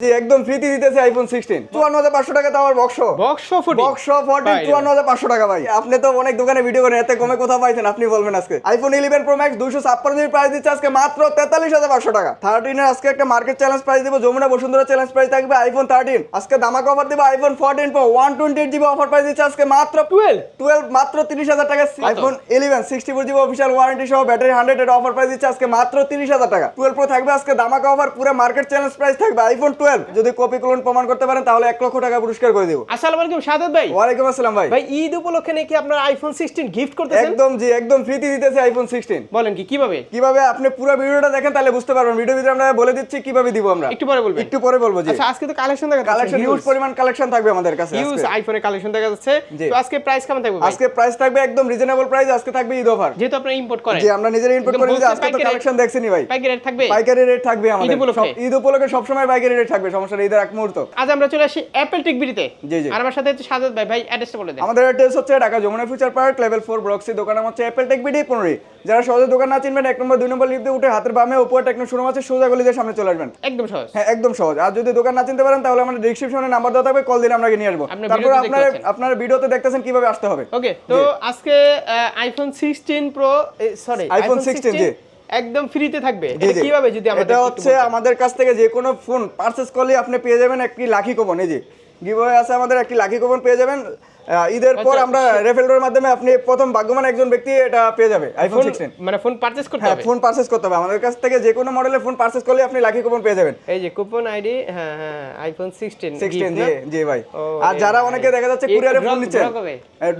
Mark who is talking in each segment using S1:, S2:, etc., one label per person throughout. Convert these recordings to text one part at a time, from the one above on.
S1: জি একদম ফ্রিতে দিতেছে আইফোন সিক্সটিন চুয়ান্ন হাজার পাঁচশো টাকা তো বক্স
S2: বক্স
S1: বক্স ফোরটিন চুয়ান্ন হাজার পাঁচশো টাকা ভাই। আপনি তো অনেক দোকানে ভিডিও করেন এতে কমে কোথাও পাইছেন আপনি বলবেন আজকে। আইফোন ইলেভেন প্রো ম্যাক্স দুশো ছাপ্পান্ন জিবি প্রাইস দিচ্ছে আজকে মাত্র তেতাল্লিশ হাজার পাঁচশো টাকা। থার্টিনের আজকে একটা মার্কেট চ্যালেঞ্জ প্রাইস দিব যমুনা বসুন্ধরা চ্যালেঞ্জ প্রাইস থাকবে আইফোন থার্টিন আজকে দামাক অফার দেবো iPhone fourteen pro one twenty eight GB offer price দিচ্ছে আজকে মাত্র টুয়েলভ টুয়েলভ মাত্র তিরিশ হাজার টাকা। IPhone eleven sixty four GB official warranty সহ ব্যাটারি হান্ড্রেড এর অফার প্রাইস দিচ্ছে আজকে মাত্র তিরিশ হাজার টাকা। টুয়েলভ প্রো থাকবে আজকে দামাকা অফার পুরো মার্কেট চ্যালেঞ্জ প্রাইস থাকবে আইফোন টুয়েলভ যদি কপি ক্লোন প্রমাণ করতে পারেন তাহলে এক লক্ষ টাকা পুরস্কার করে দেবো।
S2: আসসালামু আলাইকুম সাদাত ভাই।
S1: ওয়ালাইকুম আসসালাম ভাই।
S2: ভাই ঈদ উপলক্ষে নাকি আপনার আইফোন 16 গিফট করতেছেন?
S1: একদম জি একদম ফ্রিতে দিতেছে আইফোন সিক্সটিন
S2: বলেন কি কীভাবে?
S1: কীভাবে আপনি পুরো ভিডিওটা দেখেন তাহলে বুঝতে পারবেন। ভিডিও ভিতরে আমরা বলে দিচ্ছি কীভাবে দিব আমরা।
S2: একটু পরে বলবেন।
S1: একটু পরে বলব জি।
S2: আচ্ছা আজকে তো কালেকশন দেখা
S1: কালেকশন হিউজ পরিমাণ কালেকশন থাকবে আমাদের কাছে আজকে।
S2: আইফোনের কালেকশন দেখা যাচ্ছে। তো আজকে প্রাইস কেমন থাকবে
S1: আজকে প্রাইস থাকবে একদম রিজনেবল প্রাইস আজকে থাকবে ঈদ অফার
S2: যেহেতু আপনি ইম্পোর্ট করেন।
S1: জি আমরা নিজেরা করে দিচ্ছি আজকে তো কালেকশন দেখছেনই ভাই।
S2: পাইকারি রেট থাকবে?
S1: পাইকারি রেট থাকবে আমাদের।
S2: উপলক্ষে?
S1: সব- ঈদ উপলক্ষে সবসময় পাইকারি রেট থাকবে সমস্যা নেই এক মুহূর্ত।
S2: আজ আমরা চলে আসি অ্যাপল টেক বিডিতে।
S1: জি, জি।
S2: আর আমার সাথে হচ্ছে সাদাত ভাই ভাই অ্যাড্রেসটা বলে দেন।
S1: আমাদের অ্যাড্রেস হচ্ছে Dhaka Jamuna future park level four block C দোকান আমার হচ্ছে অ্যাপেল টেক বিডি পনেরো যারা সহজে দোকান না চিনবেন এক নম্বর দুই নম্বর লিফটে উঠে হাতের বামে উপরে টেকনো শুরু আছে সোজা গলিদের সামনে চলে আসবেন।
S2: একদম সহজ।
S1: হ্যাঁ একদম সহজ। আর যদি দোকান না চিনতে পারেন তাহলে আমাদের ডিসক্রিপশনে নাম্বার দেওয়া থাকবে কল দিলে আমরা নিয়ে আসব। তারপর আপনারা। আপনারা ভিডিওতে দেখতেছেন কীভাবে আসতে হবে।
S2: ওকে তো আজকে আইফোন 16 প্রো সরি
S1: আইফোন 16 জি।
S2: একদম ফ্রিতে থাকবে। এটা কীভাবে যদি আমরা
S1: এটা হচ্ছে আমাদের কাছ থেকে যে কোনো ফোন পারচেজ করলে আপনি পেয়ে যাবেন একটি লাকি কুপন এই যে গিভওয়ে আছে আমাদের একটি লাকি কুপন পেয়ে যাবেন। ঈদের পর
S2: আচ্ছা,
S1: আমরা রেফেলডোর মাধ্যমে আপনি প্রথম ভাগ্যবান একজন ব্যক্তি এটা পেয়ে যাবে আইফোন সিক্সটিন
S2: মানে ফোন পারচেজ করতে
S1: হ্যাঁ
S2: হবে?
S1: ফোন পারচেস করতে হবে। আমাদের কাছ থেকে যে কোনো মডেলের ফোন পারচেস করলে আপনি লাকি কুপন পেয়ে যাবেন।
S2: এই যে কুপন আইডি হ্যাঁ হ্যাঁ আইফোন 16
S1: সিক্সটিন
S2: gift
S1: জি জি ভাই। আর যারা অনেকে দেখা যাচ্ছে কুরিয়ারে ফোন নিচ্ছে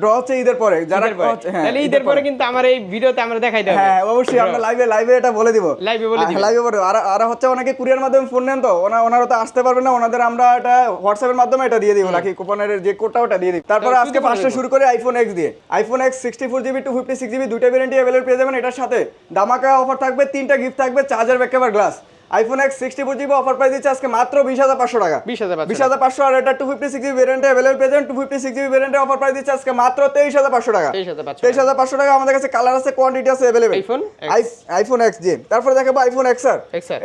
S1: ড্র হচ্ছে ঈদের পরে। যারা হ্যাঁ
S2: তাহলে ঈদের পরে কিন্তু আমার এই ভিডিওতে আমরা দেখাই দেব
S1: হ্যাঁ অবশ্যই আমরা লাইভে লাইভে এটা বলে দিব।
S2: এ বলে দিবেন।
S1: লাইভে বলে আর আর হচ্ছে অনেকে কুরিয়ার মাধ্যমে ফোন নেন তো ওনা ওনারা তো আসতে পারবে না ওনাদের আমরা এটা হোয়াটসঅ্যাপের মাধ্যমে এটা দিয়ে দিব নাকি কুপনের যে কোডটা ওটা দিয়ে দিই তারপরে
S2: তো
S1: আজকে
S2: পাঁচটা
S1: শুরু করে আইফোন এক্স দিয়ে। IPhone X sixty four GB two fifty six GB দুইটা ভ্যারেন্টি অ্যাভেলেবল পেয়ে যাবেন। এটার সাথে দামাকা অফার থাকবে তিনটা গিফট থাকবে charger backup glass iPhone X sixty four GB offer price দিচ্ছে আজকে মাত্র বিশ হাজার পাঁচশো টাকা
S2: 20,500
S1: বিশ হাজার পাঁচশো আর এটা টু ফিফটি সিক্স জিবি ভ্যারিয়েন্টে অ্যাভেলেবল পেয়ে যাবেন টু ফিফটি সিক্স জিবি ভ্যারিয়েন্টে অফার প্রাইস দিচ্ছে আজকে মাত্র তেইশ হাজার পাঁচশো টাকা
S2: 23,500
S1: তেইশ হাজার পাঁচশো টাকা আমাদের কাছে কালার আছে কোয়ান্টিটি আছে available
S2: iPhone X।
S1: IPhone X জি তারপরে দেখাবো আইফোন এক্স আর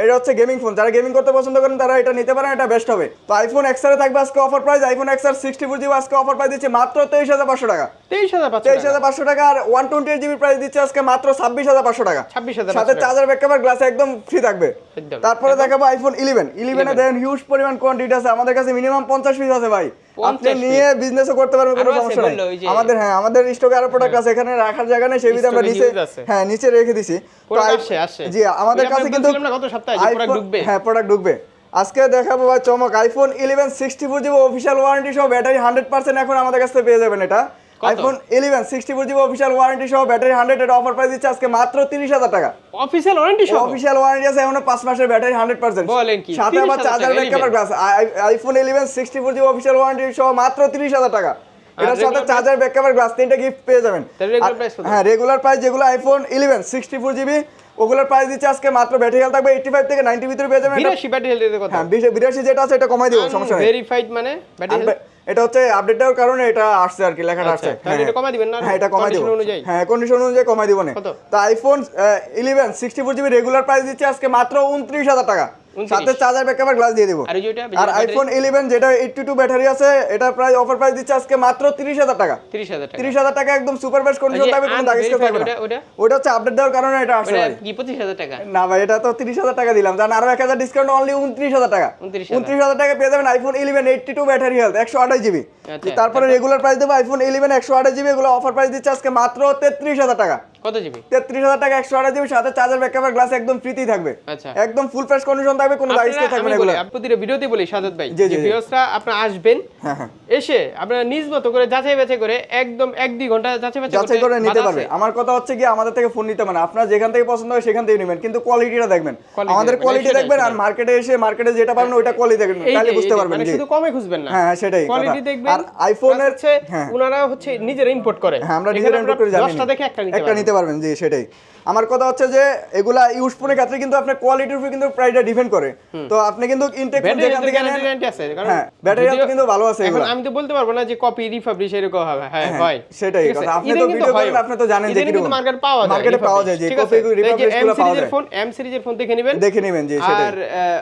S1: এটা হচ্ছে গেমিং ফোন যারা গেমিং করতে পছন্দ করেন তারা এটা নিতে পারেন এটা বেস্ট হবে তো আইফোন এক্স আর থাকবে আজকে offer price iPhone X R sixty four GB আজকে অফার প্রাইস দিচ্ছে মাত্র তেইশ হাজার পাঁচশো টাকা
S2: 23500
S1: তেইশ হাজার পাঁচশো টাকা আর ওয়ান টোয়েন্টি জিবি প্রাইস দিচ্ছে আজকে মাত্র ছাব্বিশ হাজার পাঁচশো টাকা
S2: 26,500
S1: সাথে চার্জার ব্যাকআপ গ্লাস একদম ফ্রি থাকবে। তারপরে দেখাবো আইফোন ইলেভেন ইলেভেনে দেখেন হিউজ পরিমাণ কোয়ান্টিটি আছে। আমাদের কাছে মিনিমাম পঞ্চাশ পিস আছে ভাই। আপনি নিয়ে বিজনেসও করতে পারবেন কোনো সমস্যা নেই। আমাদের হ্যাঁ আমাদের স্টকে আরও প্রোডাক্ট আছে। এখানে রাখার জায়গা নেই সেই আমরা নিচে হ্যাঁ নিচে রেখে দিছি। জি আমাদের কাছে কিন্তু। হ্যাঁ প্রোডাক্ট ঢুকবে। আজকে দেখাবো ভাই চমক। IPhone eleven sixty four GB official warranty সহ ব্যাটারি হান্ড্রেড পার্সেন্ট এখন আমাদের কাছে পেয়ে যাবেন এটা? IPhone eleven sixty four GB official warranty সহ ব্যাটারি হান্ড্রেড এটা অফার প্রাইস দিচ্ছে আজকে মাত্র তিরিশ হাজার টাকা।
S2: অফিসিয়াল ওয়ারেন্টি সহ?
S1: অফিসিয়াল ওয়ারেন্টি আছে এখনও পাঁচ মাসের ব্যাটারি হান্ড্রেড পার্সেন্ট
S2: বলেন কি?
S1: সাথে আবার
S2: 30,000 charger
S1: backup
S2: 11
S1: glass iPhone eleven sixty four GB official warranty সহ মাত্র তিরিশ হাজার টাকা। এটার সাথে চার্জার ব্যাকআপ গ্লাস তিনটা গিফট পেয়ে যাবেন? হ্যাঁ রেগুলার প্রাইস যেগুলো iPhone eleven sixty four GB ওগুলোর প্রাইস দিচ্ছে আজকে মাত্র ব্যাটারি হেলথ থাকবে এইটি ফাইভ থেকে নাইনটি ভিতরে পেয়ে যাবেন। এটা-
S2: 82 ব্যাটারি হেলথ কথা?
S1: হ্যাঁ বিশ- বিরাশি যেটা আছে এটা কমাই দিব সমস্যা নেই।
S2: ভেরিফাইড মানে ব্যাটারি
S1: এটা হচ্ছে আপডেট দেওয়ার কারণে এটা আসছে আর কি লেখাটা
S2: আচ্ছা,
S1: আসছে হ্যাঁ।
S2: এটা কমাই দিবেন না?
S1: হ্যাঁ এটা কমাই দিব
S2: অনুযায়ী?
S1: হ্যাঁ কন্ডিশন অনুযায়ী কমাই দিব না? তো iPhone eleven sixty four GB regular price দিচ্ছে আজকে মাত্র উনত্রিশ হাজার টাকা
S2: 29
S1: সাথে চার্জার ব্যাকআপ গ্লাস দিয়ে দিব।
S2: আর
S1: আর আইফোন ইলেভেন যেটা এইটটি টু ব্যাটারি আছে এটা প্রায় অফার প্রাইস দিচ্ছে আজকে মাত্র তিরিশ হাজার টাকা।
S2: 30000 টাকা।
S1: তিরিশ হাজার টাকা একদম সুপার বেস্ট কন্ডিশন থাকবে কোনো দাগ স্কেচ থাকবে না।
S2: ওটা-
S1: ওটা? হচ্ছে আপডেট দেওয়ার কারণে এটা আসছে ভাই।
S2: কি 25000 টাকা?
S1: না ভাই এটা তো তিরিশ হাজার টাকা দিলাম। জান আরও এক হাজার ডিসকাউন্ট অনলি উনত্রিশ হাজার টাকা।
S2: 29,000
S1: উনত্রিশ হাজার টাকা পেয়ে যাবেন iPhone eleven eighty two battery health একশো আঠাশ জিবি তারপরে রেগুলার প্রাইস দেবো আইফোন ইলেভেন একশো আঠাশ জিবি এগুলো অফার প্রাইস দিচ্ছে আজকে মাত্র তেত্রিশ হাজার টাকা।
S2: কত জিবি
S1: তেত্রিশ হাজার টাকা একশো আঠাশ জিবি সাথে চার্জার গ্লাস একদম ফ্রিতেই থাকবে।
S2: আচ্ছা।
S1: একদম ফুল ফ্রেশ কন্ডিশন থাকবে কোনো দাগ থাকবে না এগুলো।
S2: ভিডিওতে বলি সাজাদ ভাই যে। ভিউয়ার্সরা আপনারা আসবেন
S1: হ্যাঁ হ্যাঁ।
S2: এসে আপনারা নিজ মতো করে যাচাই বাছাই করে একদম এক দুই ঘণ্টা যাচাই বাছাই
S1: যাচাই করে নিতে পারবে। আমার কথা হচ্ছে কি আমাদের থেকে ফোন নিতে মানে আপনার যেখান থেকে পছন্দ হয় সেখান থেকে নেবেন কিন্তু কোয়ালিটিটা দেখবেন। আমাদের কোয়ালিটি দেখবেন আর মার্কেটে এসে মার্কেটে যেটা পাবেন ওইটা কোয়ালিটি দেখবেন। তাহলে বুঝতে পারবেন
S2: মানে
S1: জি
S2: শুধু কমে খুঁজবেন না।
S1: হ্যাঁ, হ্যাঁ, সেটাই
S2: কোয়ালিটি দেখবেন
S1: আর এর-
S2: হচ্ছে। ওনারা হচ্ছে নিজেরা ইম্পোর্ট করে।
S1: হ্যাঁ আমরা নিজেরা ইনপুট করে জানি
S2: দশটা দেখে একটা নিতে
S1: পারবেন জি সেটাই। আমার কথা হচ্ছে যে এগুলা ইউজ ফোনের ক্ষেত্রে কিন্তু আপনার কোয়ালিটির উপর কিন্তু প্রাইসটা ডিপেন্ড করে। তো আপনি কিন্তু ইনটেক ফোন যেখান থেকে
S2: গ্যারান্টি আছে কারণ
S1: হ্যাঁ,
S2: যদিও-
S1: কিন্তু ভালো আছে
S2: এখন আমি তো বলতে পারব না যে কপি রিফাবলিশ এরকম হবে। হ্যাঁ
S1: হ্যাঁ,
S2: হয়।
S1: সেটাই কথা। আপনি তো video করেন, আপনি তো জানেন যে
S2: কিন্তু মার্কেট পাওয়া যায়
S1: এ পাওয়া যায়, যে
S2: এই যে
S1: গুলো পাওয়া
S2: সিরিজের
S1: যায়।
S2: ফোন এম সিরিজের ফোন দেখে নেবেন।
S1: দেখে নেবেন জি সেটাই।
S2: আর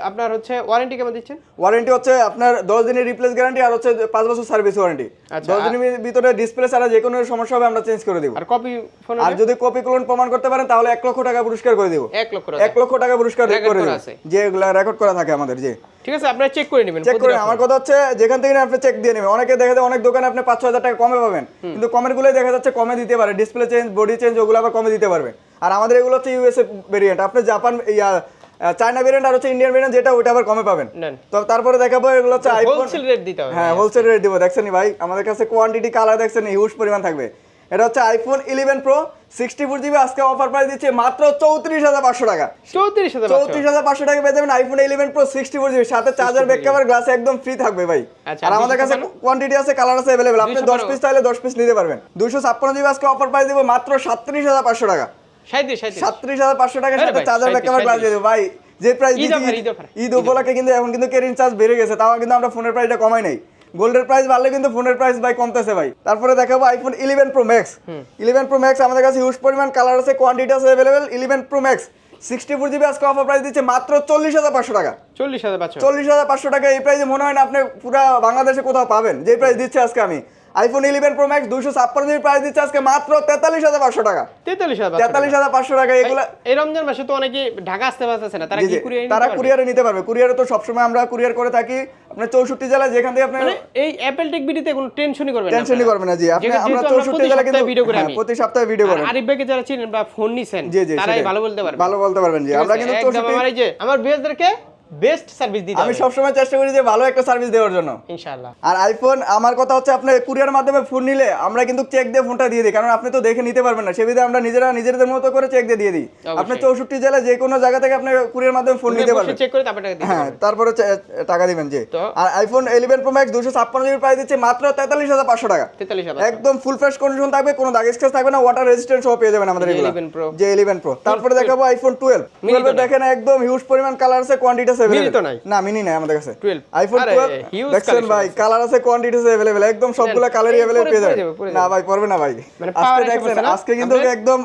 S2: আপনার হচ্ছে ওয়ারেন্টি কেমন দিচ্ছেন?
S1: ওয়ারেন্টি হচ্ছে আপনার দশ দিনের রিপ্লেস গ্যারান্টি আর হচ্ছে পাঁচ বছর সার্ভিস ওয়ারেন্টি
S2: আচ্ছা,
S1: দশ দিনের ভিতরে ডিসপ্লে ছাড়া যে কোনো সমস্যা হবে আমরা চেঞ্জ করে দিব।
S2: আর কপি ফোন
S1: আর যদি কপি ক্লোন প্রমাণ করতে পারেন তাহলে এক লক্ষ টাকা পুরস্কার করে দিব।
S2: এক লক্ষ
S1: এক লক্ষ টাকা পুরস্কার করে দিব। যেগুলা রেকর্ড করা থাকে আমাদের যে।
S2: ঠিক আছে আপনারা চেক করে নেবেন
S1: চেক করে আমার কথা হচ্ছে যেখান থেকে আপনি চেক দিয়ে নেবেন। অনেকে দেখা যায় অনেক দোকানে আপনি পাঁচ হাজার টাকা কমে পাবেন। কিন্তু কমের দেখা যাচ্ছে কমে দিতে পারে। ডিসপ্লে চেঞ্জ বডি চেঞ্জ ওগুলো আবার কমে দিতে পারবে। আর আমাদের এগুলো হচ্ছে ইউএসএ ভেরিয়েন্ট আপনি জাপান ইয়া চায়না ভেরিয়েন্ট আর হচ্ছে ইন্ডিয়ান ভেরিয়েন্ট যেটা ওটা আবার কমে পাবেন। তো তারপরে দেখাবো এগুলো হচ্ছে আইফোন
S2: হোলসেল রেট দিতে হবে।
S1: হ্যাঁ হোলসেল রেট দিব। দেখছেন ভাই? আমাদের কাছে কোয়ান্টিটি কালার দেখছেন হিউজ পরিমাণ থাকবে। এটা হচ্ছে iPhone eleven pro sixty four GB আজকে অফার প্রাইস দিচ্ছে মাত্র চৌত্রিশ হাজার পাঁচশো টাকা।
S2: চৌত্রিশ হাজার
S1: চৌত্রিশ হাজার পাঁচশো টাকা পেয়ে যাবেন iPhone eleven pro sixty four GB সাথে চার্জার ব্যাক কভার গ্লাস একদম ফ্রি থাকবে ভাই।
S2: আচ্ছা,
S1: আর আমাদের কাছে কোয়ান্টিটি আছে কালার আছে অ্যাভেলেবেল আপনি দশ পিস চাইলে দশ পিস নিতে পারবেন। দুশো ছাপ্পান্ন জিবি আজকে অফার প্রাইস দিব মাত্র সাতত্রিশ হাজার পাঁচশো টাকা। সাতত্রিশ হাজার পাঁচশো
S2: আরে
S1: সাথে চার্জার ব্যাক
S2: 37,
S1: কভার গ্লাস দিয়ে দেবো। ভাই যে প্রাইস
S2: ঈদ
S1: উপলক্ষে কিন্তু এখন কিন্তু কেরিং চার্জ বেড়ে গেছে তাও কিন্তু আমরা ফোনের প্রাইসটা কমাই নাই। গোল্ডের প্রাইস বাড়লে কিন্তু ফোনের প্রাইস ভাই কমতেছে ভাই। তারপরে দেখাবো iPhone eleven pro max eleven pro max আমাদের কাছে হিউজ পরিমাণ কালার আছে কোয়ান্টিটি আছে available eleven pro max sixty four GB আজকে অফার প্রাইস দিচ্ছে মাত্র চল্লিশ হাজার পাঁচশো টাকা।
S2: চল্লিশ হাজার
S1: চল্লিশ হাজার পাঁচশো টাকা এই প্রাইসে মনে হয় না আপনি পুরো বাংলাদেশে কোথাও পাবেন। যে প্রাইস দিচ্ছে আজকে আমি। আইফোন ইলেভেন প্রো ম্যাক্স দুশো ছাপ্পান্ন জিবি প্রাইস দিচ্ছে আজকে মাত্র তেতাল্লিশ হাজার পাঁচশো টাকা।
S2: তেতাল্লিশ হাজার
S1: তেতাল্লিশ হাজার পাঁচশো টাকা এগুলা
S2: এই রমজান মাসে তো অনেকে ঢাকা আসতে পারতেছে না তারা
S1: তারা কুরিয়ারে নিতে পারবে। কুরিয়ারে তো সবসময় আমরা কুরিয়ার করে থাকি। আপনার চৌষট্টি জেলায় যেখান থেকে আপনি
S2: মানে এই অ্যাপেল টেক ভিডিওতে কোনো টেনশনই করবেন না
S1: টেনশনই করবেন না জি। আপনি আমরা চৌষট্টি জেলা কিন্তু
S2: ভিডিও করি
S1: হ্যাঁ, প্রতি সপ্তাহে ভিডিও করেন
S2: আরিফ ভাইকে যারা চিনেন বা ফোন নিছেন তারাই ভালো বলতে পারবে
S1: ভালো বলতে পারবেন জি। আমরা কিন্তু চৌষট্টি
S2: আমার যে বেস্ট সার্ভিস দিতে
S1: আমি
S2: হবে।
S1: সবসময় চেষ্টা করি যে ভালো একটা সার্ভিস দেওয়ার জন্য।
S2: ইনশাআল্লাহ।
S1: আর আইফোন আমার কথা হচ্ছে আপনি কুরিয়ার মাধ্যমে ফোন নিলে আমরা কিন্তু চেক দিয়ে ফোনটা দিয়ে দিই কারণ আপনি তো দেখে নিতে পারবেন না। সেবিধে আমরা নিজেরা নিজেদের মতো করে চেক দিয়ে দিয়ে দিই। আপনি। চৌষট্টি জেলায় যে কোনো জায়গা থেকে আপনি কুরিয়ার মাধ্যমে ফোন নিতে পারবেন।
S2: চেক করে তারপর টাকা
S1: হ্যাঁ তারপরে টাকা দিবেন
S2: তো-
S1: আর আইফোন ইলেভেন প্রো ম্যাক্স দুশো ছাপ্পান্ন জিবি প্রাইস দিচ্ছে মাত্র তেতাল্লিশ হাজার পাঁচশো টাকা।
S2: তেতাল্লিশ হাজার
S1: একদম ফুল ফ্রেশ কন্ডিশন থাকবে কোনো দাগ স্ক্র্যাচ থাকবে না ওয়াটার রেজিস্ট্যান্ট সহ পেয়ে যাবেন আমাদের
S2: যে
S1: এগুলো।
S2: 11
S1: যে 11 প্রো তারপরে দেখাবো আইফোন 12
S2: Mini
S1: 12 দেখেন একদম হিউজ পরিমাণ কালার আছে কোয়ান্টিটি আছে
S2: Mini তো
S1: available।
S2: নাই।
S1: না মিনি নাই আমাদের কাছে
S2: 12
S1: আইফোন
S2: আরে,
S1: 12
S2: huge
S1: দেখছেন
S2: collection
S1: ভাই
S2: আছে।
S1: কালার আছে কোয়ান্টিটি আছে अवेलेबल একদম সবগুলা কালারই
S2: এই
S1: अवेलेबल
S2: পরে
S1: পেয়ে
S2: পরে
S1: যাবেন
S2: যাবে, পরে
S1: না
S2: যাবে।
S1: ভাই পারবে না ভাই
S2: মানে
S1: আজকে
S2: power এসে
S1: দেখছেন
S2: পড়ছে না?
S1: আজকে কিন্তু
S2: আমাদের-
S1: একদম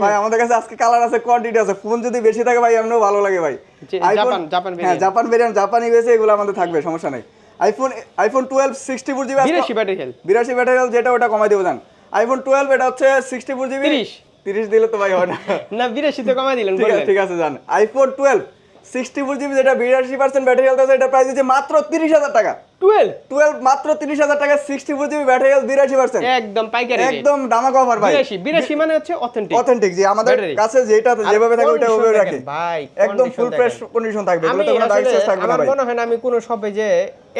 S1: ভাই আমাদের কাছে আজকে কালার আছে কোয়ান্টিটি আছে ফোন যদি বেশি থাকে ভাই এমনিও ভালো লাগে ভাই
S2: যে
S1: iPhone-
S2: জাপান, জাপান
S1: হ্যাঁ
S2: variant।
S1: Japan variant Japan USA এগুলো আমাদের থাকবে সমস্যা নাই আইফোন আইফোন 12 64 জিবি
S2: বিরাশি ব্যাটারি হেলথ
S1: বিরাশি ব্যাটারি যেটা ওটা কমাই দেবো জান আইফোন টুয়েলভ এটা হচ্ছে সিক্সটি ফোর জিবি
S2: 30
S1: তিরিশ দিলে তো ভাই হয় না
S2: না বিরাশি তো কমাই দিলেন
S1: ঠিক আছে
S2: বললেন
S1: ঠিক আছে জান iPhone twelve sixty four GB যেটা বিরাশি পার্সেন্ট ব্যাটারি হেলথ আছে এটা প্রাইস দিচ্ছে মাত্র তিরিশ হাজার টাকা।
S2: টুয়েলভ
S1: টুয়েলভ মাত্র তিরিশ হাজার টাকা sixty four GB battery health বিরাশি পার্সেন্ট
S2: একদম পাইকারি।
S1: একদম দামাক অফার ভাই।
S2: বিরাশি বিরাশি মানে হচ্ছে অথেন্টিক
S1: অথেন্টিক জি আমাদের কাছে যেটা যেভাবে থাকে ওইটা ওভাবে রাখি।
S2: ভাই
S1: একদম ফুল ফ্রেশ কন্ডিশন থাকবে কোনো থাকবে না
S2: আমার মনে হয় না আমি কোনো শপে যে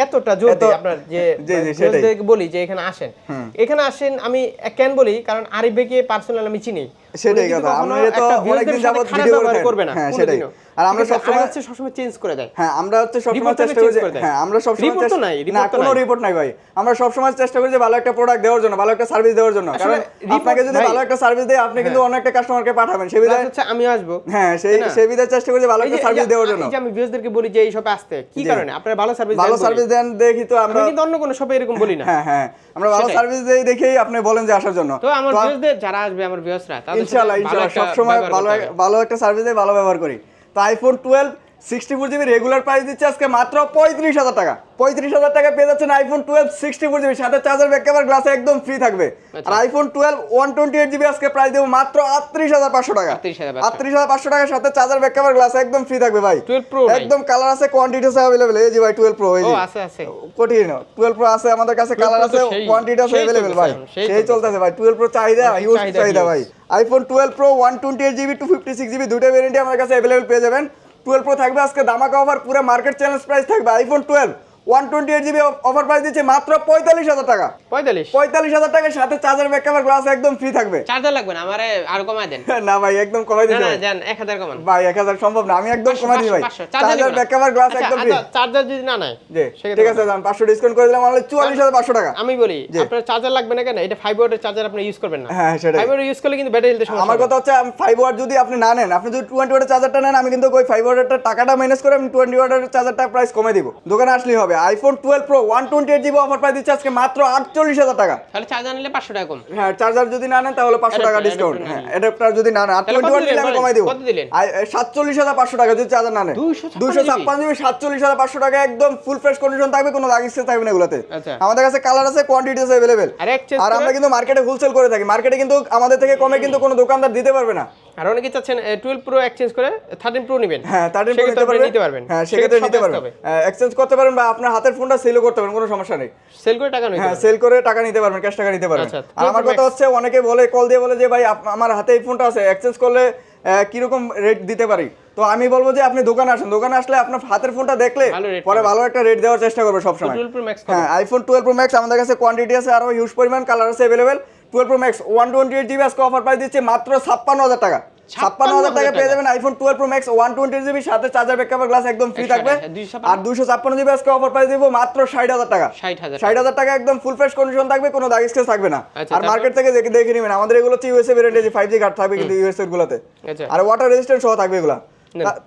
S2: এতটা জোর দিই আপনার যে বলি যে এখানে আসেন। এখানে আসেন আমি কেন বলি কারণ আরিফ ভাইকে পার্সোনাল আমি চিনি।
S1: সেটাই কথা, আমরা তো অনেকদিন যাবত করে
S2: করবে না।
S1: হ্যাঁ, সেটাই। আর আমরা? সবসময়-
S2: হচ্ছে সবসময় চেঞ্জ করে দেয়।
S1: হ্যাঁ আমরা হচ্ছে সবসময় চেষ্টা করি। হ্যাঁ আমরা সবসময়
S2: তো নাই,
S1: না কোনো রিপোর্ট নাই ভাই। আমরা সবসময় চেষ্টা করি যে ভালো একটা প্রোডাক্ট দেওয়ার জন্য ভালো একটা সার্ভিস দেওয়ার জন্য। কারণ আপনাকে যদি ভালো একটা সার্ভিস দেয় আপনি কিন্তু অন্য একটা কাস্টমারকে পাঠাবেন। সেই বিধায়
S2: হচ্ছে আসব।
S1: হ্যাঁ সেই সেই বিধায় চেষ্টা করি যে ভালো একটা সার্ভিস দেওয়ার জন্য।
S2: আমি ভিউয়ার্সদেরকে বলি যে এই শপে আসতে কি কারণে? আপনারা ভালো সার্ভিস
S1: ভালো সার্ভিস দেন দেখি তো আমরা
S2: কিন্তু অন্য কোনো শপে এরকম বলি না।
S1: হ্যাঁ হ্যাঁ। আমরা ভালো সার্ভিস দেই দেখেই আপনি বলেন যে আসার জন্য।
S2: তো আমার
S1: তো
S2: ভিউয়ার্সদের যারা আসবে আমার ভিউয়ার্সরা তাদের
S1: ইনশাআল্লাহ ইনশাআল্লাহ। সবসময় ভালো ভালো একটা সার্ভিস দিয়ে ভালো ব্যবহার করি। তো iPhone twelve sixty four GB regular price দিচ্ছে আজকে মাত্র পঁয়ত্রিশ হাজার টাকা। পঁয়ত্রিশ হাজার টাকা পেয়ে যাচ্ছেন iPhone twelve sixty four GB. সাথে চার্জার ব্যাক ক্যামেরা গ্লাস একদম ফ্রি থাকবে।
S2: আচ্ছা।
S1: আর iPhone twelve one twenty eight GB আজকে প্রাইস দেবো মাত্র আটত্রিশ হাজার পাঁচশো টাকা। আটত্রিশ হাজার পাঁচশো। টাকার সাথে চার্জার ব্যাক ক্যামেরা গ্লাস একদম ফ্রি থাকবে ভাই।
S2: 12 Pro
S1: একদম কালার আছে কোয়ান্টিটি আছে অ্যাভেলেবেল এই যে ভাই টুয়েলভ প্রো এই কঠিন। টুয়েলভ প্রো আছে আমাদের কাছে কালার আছে কোয়ান্টিটি আছে অ্যাভেলেবেল ভাই।
S2: সেই
S1: চলতেছে ভাই। টুয়েলভ প্রো চাহিদা হিউজ
S2: চাহিদা
S1: ভাই। IPhone twelve pro one twenty eight GB two fifty six GB দুটো ভ্যারিয়েন্টই আমার কাছে অ্যাভেলেবেল পেয়ে যাবেন। টুয়েলভ প্রো থাকবে আজকে দামাকা অফার পুরো মার্কেট চ্যালেঞ্জ প্রাইস থাকবে iPhone twelve one twenty eight GB offer price দিচ্ছে মাত্র পঁয়তাল্লিশ হাজার টাকা।
S2: পঁয়তাল্লিশ?
S1: পঁয়তাল্লিশ হাজার টাকার সাথে চার্জার ব্যাক কভার গ্লাস একদম ফ্রি থাকবে।
S2: চার্জার লাগবে না আমারে আরও কমায় দেন।
S1: না ভাই একদম কমাই
S2: না না
S1: হবে।
S2: যান এক হাজার কমান।
S1: ভাই এক হাজার সম্ভব না আমি একদম কমাই দিই ভাই। চার্জার
S2: নিবো
S1: ব্যাক
S2: না।
S1: কভার গ্লাস একদম ফ্রি
S2: আচ্ছা, চার্জার যদি না নেয়
S1: জি ঠিক আছে পাঁচশো ডিসকাউন্ট করে দিলাম চুয়াল্লিশ হাজার পাঁচশো টাকা।
S2: আমি বলি। আপনার চার্জার লাগবে না কেন? এটা ফাইভ ওয়াটের চার্জার আপনি ইউজ করবেন না।
S1: হ্যাঁ।
S2: ফাইভ ওয়াট ইউজ করলে কিন্তু ব্যাটারি হেলতে সমস্যা
S1: আমার কথা হচ্ছে ফাইভ ওয়াট যদি আপনি না নেন আপনি যদি টোয়েন্টি ওয়াটের চার্জারটা নেন আমি কিন্তু ওই ফাইভ ওয়াটের টাকাটা মাইনাস করে আমি টোয়েন্টি ওয়াটের চার্জারটা প্রাইস কমে দিব। দোকানে আসলেই হবে। IPhone twelve pro one twenty eight GB offer price দিচ্ছে আজকে মাত্র আটচল্লিশ হাজার টাকা।
S2: তাহলে চার্জার নিলে পাঁচশো টাকা কম।
S1: হ্যাঁ চার্জার যদি না নেন তাহলে পাঁচশো টাকা ডিসকাউন্ট হ্যাঁ অ্যাডাপ্টার যদি না নেন আর টোয়েন্টি ওয়াট আমি কমাই দিব। সাতচল্লিশ হাজার পাঁচশো টাকা যদি চার্জার না নেন। দুশো ছাপ্পান্ন জিবি সাতচল্লিশ হাজার পাঁচশো টাকা একদম ফুল ফ্রেশ কন্ডিশন থাকবে কোনো স্ক্রেচ থাকবে না এগুলোতে।
S2: আচ্ছা।
S1: আমাদের কাছে কালার আছে কোয়ান্টিটি আছে অ্যাভেলেবেল
S2: আর
S1: আমরা কিন্তু মার্কেটে হোলসেল করে থাকি। মার্কেটে কিন্তু আমাদের থেকে কমে কিন্তু কোনো দোকানদার দিতে পারবে না।
S2: আর অনেকে চাচ্ছেন টুয়েলভ প্রো এক্সচেঞ্জ করে থার্টিন প্রো নেবেন।
S1: হ্যাঁ তাদের
S2: সেক্ষেত্রে
S1: নিতে পারবেন।
S2: নিতে পারবেন।
S1: হ্যাঁ সেক্ষেত্রে নিতে পারবেন। এক্সচেঞ্জ করতে পারেন বা আপনার হাতের ফোনটা সেলও করতে পারেন কোনো সমস্যা নেই।
S2: সেল করে টাকা নিতে
S1: হ্যাঁ। সেল করে টাকা নিতে পারবেন ক্যাশ টাকা নিতে পারবেন।
S2: আচ্ছা,
S1: আর আমার কথা হচ্ছে অনেকে বলে কল দিয়ে বলে যে ভাই আমার হাতে এই ফোনটা আছে এক্সচেঞ্জ করলে কীরকম রেট দিতে পারি? তো আমি বলব যে আপনি দোকানে আসেন। দোকানে আসলে আপনার হাতের ফোনটা দেখলে পরে ভালো একটা রেট দেওয়ার চেষ্টা করবে সবসময়।
S2: 12?
S1: হ্যাঁ আইফোন টুয়েলভ প্রো ম্যাক্স আমাদের কাছে কোয়ান্টিটি আছে আরও হিউজ পরিমাণ কালার আছে available twelve pro max one twenty eight GB আজকে অফার প্রাইস দিচ্ছে মাত্র ছাপ্পান্ন হাজার টাকা। ছাপ্পান্ন হাজার টাকা পেয়ে যাবেন iPhone twelve pro max one twenty GB সাথে চার্জার ব্যাকআপ গ্লাস একদম ফ্রি থাকবে। আর দুশো ছাপ্পান্ন জিবি আজকে অফার প্রাইস দিব মাত্র ষাট হাজার টাকা।
S2: 60,000
S1: ষাট হাজার টাকা একদম ফুল ফ্রেশ কন্ডিশন থাকবে কোনো দাগ স্কেচ থাকবে না।
S2: আচ্ছা,
S1: আর মার্কেট থেকে দেখে নেবেন। আমাদের এগুলো হচ্ছে ইউএসএ ভেরিয়েন্টে ফাইভ জি কার্ড থাকবে কিন্তু ইউএসএ গুলোতে।
S2: আচ্ছা।
S1: আর ওয়াটার রেজিস্ট্যান্ট সহ থাকবে এগুলা।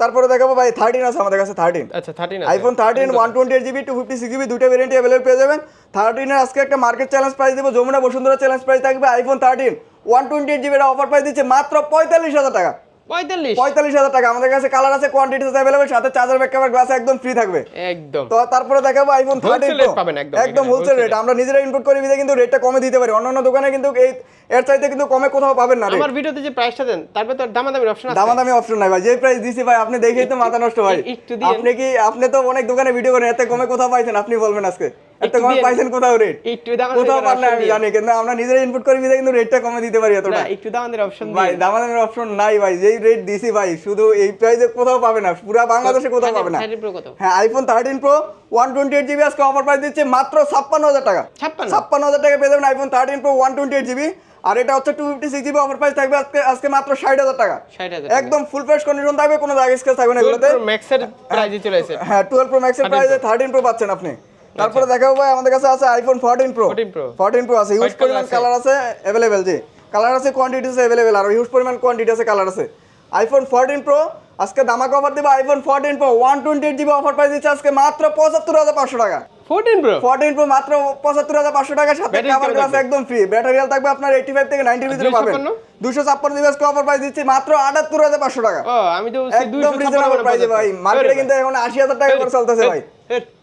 S1: তারপরে দেখাবো ভাই থার্টিন আছে আমাদের কাছে থার্টিন
S2: আচ্ছা thirteen
S1: iPhone thirteen one twenty eight GB two fifty six GB দুটো ভেরিয়েন্ট অ্যাভেলেবল পেয়ে যাবেন। থার্টিনের আজকে একটা মার্কেট চ্যালেঞ্জ প্রাইস দেবো যমুনা বসুন্ধরা চ্যালেঞ্জ প্রাইস থাকবে iPhone thirteen one twenty eight জিবিটা offer price দিচ্ছে মাত্র পঁয়তাল্লিশ হাজার টাকা।
S2: পঁয়তাল্লিশ।
S1: পঁয়তাল্লিশ হাজার টাকা। আমাদের কাছে কালার আছে কোয়ান্টিটি আছে অ্যাভেলেবল সাথে চার্জার ব্যাক কভার গ্লাস একদম ফ্রি থাকবে।
S2: একদম।
S1: তো তারপরে দেখাবো আইফোন
S2: Wholesale
S1: থার্টিন
S2: পাবেন একদম
S1: একদম হোলসেল রেট আমরা নিজেরা ইনপুট করি বিধে কিন্তু রেটটা কমে দিতে পারি। অন্যান্য দোকানে কিন্তু এই এর চাইতে কিন্তু কমে কোথাও পাবেন না rate।
S2: আমার ভিডিওতে যে প্রাইসটা দেন তারপরে তো দামাদামির অপশন আছে?
S1: দামাদামি অপশন নাই ভাই। যে প্রাইস দিছি ভাই আপনি দেখেই তো মাথা নষ্ট ভাই। আপনি কি আপনি তো অনেক দোকানে ভিডিও করেন এত কমে কোথাও পাইছেন আপনি বলবেন আজকে।
S2: একটু
S1: কমে পাইছেন কোথাও রেট
S2: একটু দামাদামি
S1: কোথাও
S2: option
S1: আমি জানি কিন্তু আমরা নিজেরা ইনপুট করি কিন্তু রেটটা কমে দিতে পারি এতটা।
S2: একটু দামাদামির অপশন
S1: ভাই দামাদামির অপশন নাই ভাই যেই রেট দিছি ভাই শুধু এই প্রাইসে কোথাও পাবে না পুরো বাংলাদেশে কোথাও পাবে না। হ্যাঁ iPhone thirteen pro one twenty eight GB আজকে অফার প্রাইস দিচ্ছে মাত্র ছাপ্পান্ন হাজার টাকা।
S2: ছাপ্পান্ন?
S1: হাজার টাকা পেয়ে যাবেন iPhone thirteen pro one twenty eight GB আর এটা হচ্ছে two fifty six GB offer price থাকবে আজকে আজকে মাত্র ষাট হাজার টাকা। একদম ফুল ফ্রেশ কন্ডিশন থাকবে কোনো দাগ স্কেচ থাকবে না এগুলোতে।
S2: ম্যাক্সের প্রাইসে চলে
S1: হ্যাঁ টুয়েলভ প্রো ম্যাক্সের
S2: 13
S1: প্রাইসে থার্টিন প্রো পাচ্ছেন আপনি। তারপরে দেখাবো ভাই আমাদের কাছে আছে iPhone fourteen pro
S2: 14 Pro।
S1: Fourteen pro আছে।
S2: Color
S1: পরিমাণ। কালার আছে। অ্যাভেলেবেল জি। কালার আছে কোয়ান্টিটি আছে অ্যাভেলেবেল আর হিউজ পরিমাণ কোয়ান্টিটি আছে কালার আছে। আইফোন ফোরটিন প্রো আজকে দামাক অফার দেবো iPhone fourteen pro one twenty eight GB offer price দিচ্ছে আজকে মাত্র পঁচাত্তর হাজার পাঁচশো টাকা।
S2: ফোরটিন প্রো
S1: ফোরটিন প্রো মাত্র পঁচাত্তর হাজার পাঁচশো টাকার সাথে কাভার গ্লাস একদম ফ্রি ব্যাটারি থাকবে আপনার এইটি ফাইভ থেকে নাইনটির ভিতরে পাবেন।
S2: 256?
S1: দুশো ছাপ্পান্ন জিবি আজকে অফার প্রাইস দিচ্ছি মাত্র আটাত্তর হাজার পাঁচশো টাকা।
S2: ও আমি তো
S1: একদম রিজনেবল প্রাইসে ভাই। মার্কেটে কিন্তু এখন আশি হাজার টাকা করে চলতেছে ভাই।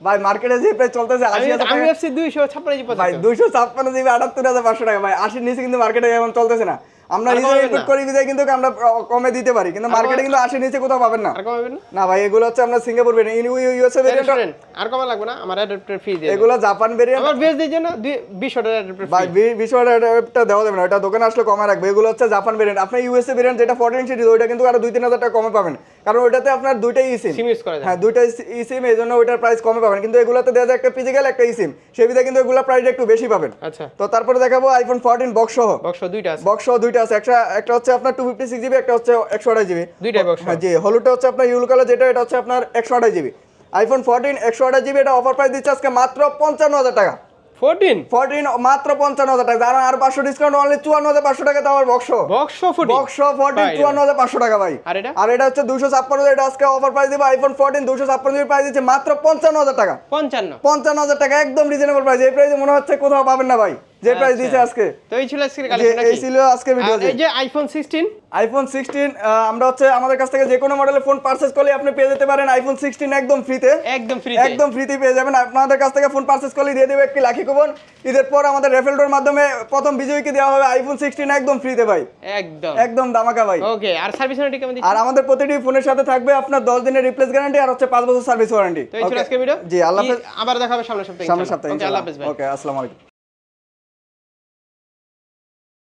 S1: ভাই মার্কেটে যে প্রাইস চলতেছে আশি
S2: আমি
S1: হাজার
S2: আমি
S1: টাকা
S2: ভাবছি দুইশো ছাপ্পান্ন জি
S1: ভাই দুইশো ছাপ্পান্ন জিবি আটাত্তর হাজার পাঁচশো টাকা ভাই আশির নিচে কিন্তু মার্কেটে এখন চলতেছে না। আমরা নিজে ইনপুট করি বিদায় কিন্তু আমরা কমে দিতে পারি। কিন্তু মার্কেটে কিন্তু আশির নিচে কোথাও পাবেন না।
S2: না?
S1: না ভাই এগুলো হচ্ছে আমরা সিঙ্গাপুর ভেরিয়েন্ট ইউএসএ ভেরিয়েন্ট
S2: আর কমা লাগবে না? আমার অ্যাডাপ্টার ফ্রি দিয়ে
S1: এগুলো জাপান ভেরিয়েন্ট
S2: আমার বেশ দিয়ে দুই- বিশ অর্ডার অ্যাডাপ্টার
S1: ভাই
S2: ফ্রি
S1: বি- বিশ ওয়াটটা দেওয়া যাবে না। এটা দোকানে আসলে কমে রাখবে। এগুলো হচ্ছে জাপান ভেরিয়েন্ট আপনি ইউএসএ ভেরিয়েন্ট যেটা ফোরটিন সিরিজ ওইটা কিন্তু আরও দুই তিন হাজার টাকা কমে পাবেন। কারণ ওইটাতে আপনার দুইটাই ইসিম
S2: সিম ইউজ করা যায়।
S1: হ্যাঁ দুইটাই ইসিম এই জন্য ওইটার প্রাইস কমে পাবেন। কিন্তু এগুলোতে দেওয়া যায় একটা ফিজিক্যাল একটা ইসিম সেই বিধে কিন্তু এগুলো প্রাইস একটু বেশি পাবেন।
S2: আচ্ছা।
S1: তো তারপরে দেখাবো আইফোন ফোরটিন বক্স সহ।
S2: বক্স দুইটা আছে।
S1: বক্স সহ দুইটা আছে একটা একটা হচ্ছে আপনার টু ফিফটি সিক্স জিবি একটা হচ্ছে একশো আঠাশ জিবি
S2: দুইটাই
S1: হ্যাঁ জি হলুদটা হচ্ছে আপনার ইউল কালার যেটা এটা হচ্ছে আপনার একশো আঠাশ জিবি আইফোন ফোরটিন একশো আঠাশ জিবি এটা অফার প্রাইস দিচ্ছে আজকে মাত্র পঞ্চান্ন হাজার টাকা।
S2: ফোরটিন
S1: ফোরটিন মাত্র পঞ্চান্ন হাজার টাকা। যারা আর পাঁচশো ডিসকাউন্ট অনলি চুয়ান্ন হাজার পাঁচশো টাকা তাও
S2: box box
S1: fourteen box
S2: fourteen
S1: চুয়ান্ন হাজার পাঁচশো টাকা ভাই।
S2: আর এটা?
S1: আর এটা হচ্ছে দুশো ছাপ্পান্ন হাজার এটা আজকে অফার প্রাইস দেবো আইফোন ফোরটিন দুশো ছাপ্পান্ন জিবি প্রাইস দিচ্ছে মাত্র পঞ্চান্ন হাজার টাকা।
S2: পঞ্চান্ন।
S1: পঞ্চান্ন হাজার টাকা একদম রিজনেবল প্রাইস এই প্রাইসে মনে হচ্ছে কোথাও পাবেন না ভাই। যে প্রাইস
S2: আচ্ছা।
S1: দিচ্ছে আজকে?
S2: তো এই ছিল আজকের কালেকশন
S1: এই ছিল আজকে ভিডিও
S2: এই যে আইফোন সিক্সটিন
S1: আইফোন সিক্সটিন আমরা হচ্ছে আমাদের কাছ থেকে যে কোনো মডেলের ফোন পারচেস করলে আপনি পেয়ে যেতে পারেন আইফোন সিক্সটিন একদম ফ্রিতে
S2: একদম ফ্রি
S1: একদম ফ্রিতে পেয়ে যাবেন। আপনাদের কাছ থেকে ফোন পারচেস করলে দিয়ে দেবে একটি লাখি কুপন ঈদের পর আমাদের রেফেলডোর মাধ্যমে প্রথম বিজয়ীকে দেওয়া হবে আইফোন সিক্সটিন একদম ফ্রিতে ভাই।
S2: একদম।
S1: একদম দামাকা ভাই।
S2: ওকে আর সার্ভিস ওয়ারেন্টি কেমন দিচ্ছেন?
S1: আর আমাদের প্রতিটি ফোনের সাথে থাকবে আপনার দশ দিনের রিপ্লেস গ্যারান্টি আর হচ্ছে পাঁচ বছর সার্ভিস ওয়ারেন্টি
S2: তো এই ছিল আজকের ভিডিও
S1: জি আল্লাহ হাফেজ।
S2: আবার দেখা হবে সামনের সপ্তাহে
S1: সামনের সপ্তাহে
S2: ওকে আল্লাহ হাফেজ ভাই।
S1: ওকে আসসালামু আলাইকুম।